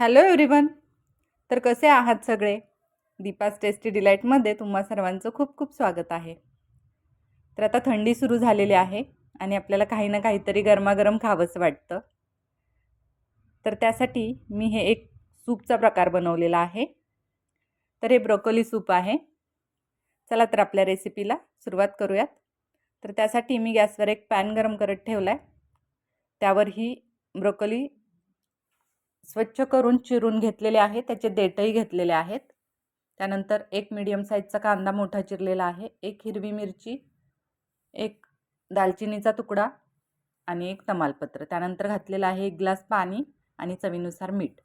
Hello everyone तर कसे आहात सगळे? दीपास टेस्टी डिलाईटमध्ये तुम्हा सर्वांचं खूप खूप स्वागत आहे. तर आता थंडी सुरू झालेली आहे आणि आपल्याला काही ना काहीतरी गरमागरम खावंसं वाटतं. तर त्यासाठी मी हे एक सूपचा प्रकार बनवलेला आहे. तर हे ब्रोकोली सूप आहे. चला तर आपल्या रेसिपीला सुरुवात करूयात. तर त्यासाठी मी गॅसवर एक पॅन गरम करत ठेवला आहे त्यावर ही ब्रोकोली स्वच्छ करून चिरून घेतलेले आहे त्याचे देठही घेतलेले आहेत. त्यानंतर एक मीडियम साईजचा कांदा मोठा चिरलेला आहे एक हिरवी मिरची एक दालचिनीचा तुकडा आणि एक तमालपत्र. त्यानंतर घातलेलं आहे एक ग्लास पाणी आणि चवीनुसार मीठ.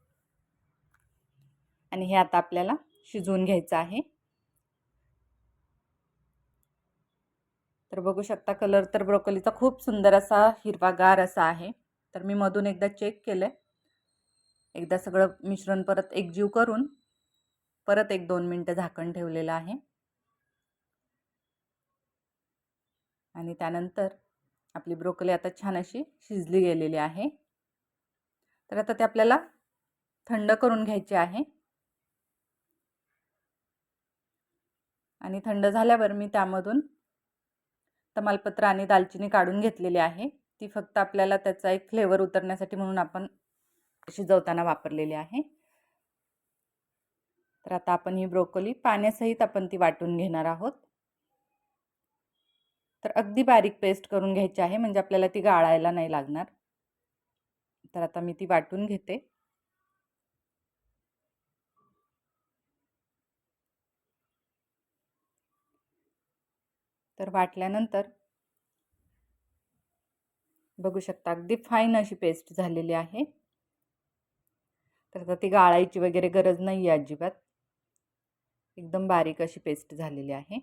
आणि हे आता आपल्याला शिजवून घ्यायचं आहे. तर बघू शकता कलर तर ब्रोकोलीचा खूप सुंदर असा हिरवागार असा आहे. तर मी मधून एकदा चेक केलं आहे एकदा सगळं मिश्रण परत एकजीव करून परत एक दोन मिनटं झाकण ठेवलेलं आहे. आणि त्यानंतर आपली ब्रोकली आता छान अशी शिजली गेलेली आहे. तर आता ते आपल्याला थंड करून घ्यायचे आहे. आणि थंड झाल्यावर मी त्यामधून तमालपत्र आणि दालचिनी काढून घेतलेली आहे. ती फक्त आपल्याला त्याचा एक फ्लेवर उतरण्यासाठी म्हणून आपण शिजवताना वापरलेली आहे. तर आता आपण ही ब्रोकोली पाण्यासहित आपण ती वाटून घेणार आहोत. तर अगदी बारीक पेस्ट करून घ्यायची आहे म्हणजे आपल्याला ती गाळायला नाही लागणार. तर आता मी ती वाटून घेते. तर वाटल्यानंतर बघू शकता अगदी फाईन अशी पेस्ट झालेली आहे. तर आता ती गाळायची वगैरे गरज नाही आहे अजिबात. एकदम बारीक अशी पेस्ट झालेली आहे.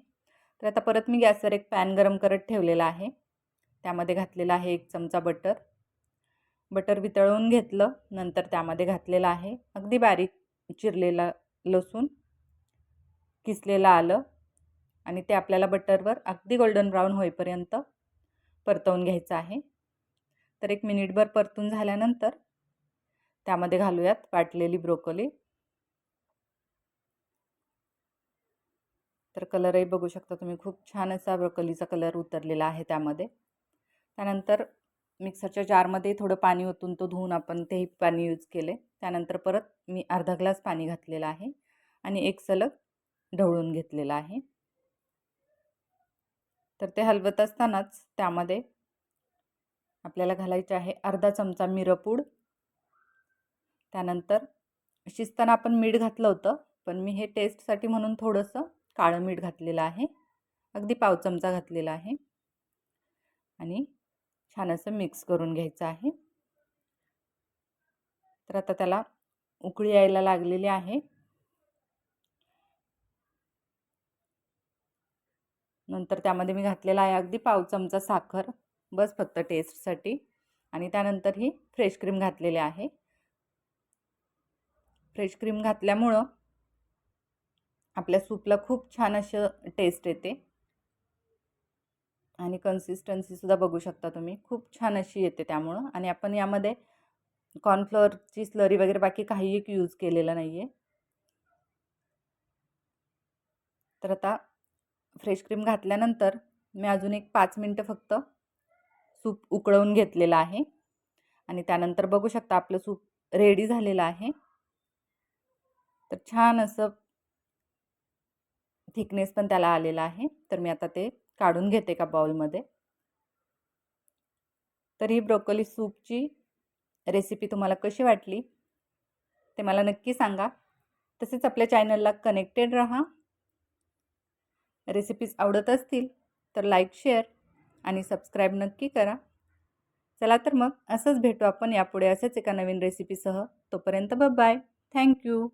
तर आता परत मी गॅसवर एक पॅन गरम करत ठेवलेला आहे. त्यामध्ये घातलेला आहे एक चमचा बटर. बटर वितळवून घेतलं नंतर त्यामध्ये घातलेलं आहे. अगदी बारीक चिरलेला लसूण किसलेलं आलं आणि ते आपल्याला बटरवर अगदी गोल्डन ब्राऊन होईपर्यंत परतवून घ्यायचं आहे. तर एक मिनिटभर परतून झाल्यानंतर त्यामध्ये घालूयात वाटलेली ब्रोकोली. तर कलरही बघू शकता तुम्ही खूप छान असा ब्रोकलीचा कलर उतरलेला आहे त्यामध्ये. त्यानंतर मिक्सरच्या जारमध्ये थोडं पाणी ओतून तो धुवून आपण तेही पाणी यूज केले. त्यानंतर परत मी अर्धा ग्लास पाणी घातलेलं आहे आणि एक सलग ढवळून घेतलेलं आहे. तर ते हलवत असतानाच त्यामध्ये आपल्याला घालायचे आहे अर्धा चमचा मिरपूड त्यानंतर शिजताना आपण मीठ घातलं होतं पण मी हे टेस्टसाठी म्हणून थोडंसं काळं मीठ घातलेलं आहे. अगदी पाव चमचा घातलेला आहे. आणि छान असं मिक्स करून घ्यायचं आहे. तर आता त्याला उकळी यायला लागलेली आहे. नंतर त्यामध्ये मी घातलेला आहे अगदी पाव चमचा साखर बस फक्त टेस्टसाठी. आणि त्यानंतर ही फ्रेश क्रीम घातलेली आहे. फ्रेश क्रीम घातल्यामुळं आपल्या सूपला खूप छान असं टेस्ट येते. आणि कन्सिस्टन्सीसुद्धा बघू शकता तुम्ही. खूप छान अशी येते त्यामुळं. आणि आपण यामध्ये कॉर्नफ्लोअरची स्लरी वगैरे बाकी काही एक यूज केलेलं नाही आहे तर आता फ्रेश क्रीम घातल्यानंतर मी अजून एक पाच मिनटं फक्त सूप उकळवून घेतलेलं आहे. आणि त्यानंतर बघू शकता आपलं सूप रेडी झालेलं आहे. तर छान असं थिकनेस पण त्याला आलेला आहे. तर मी आता ते काढून घेते का बाउलमध्ये. तर ही ब्रोकोली सूपची रेसिपी तुम्हाला कशी वाटली ते मला नक्की सांगा. तसेच आपल्या चॅनलला कनेक्टेड रहा. रेसिपीज आवडत असतील तर लाईक शेअर आणि सबस्क्राईब नक्की करा. चला तर मग असंच भेटू आपण यापुढे असेच एका नवीन रेसिपीसह. तोपर्यंत बाय. थँक्यू.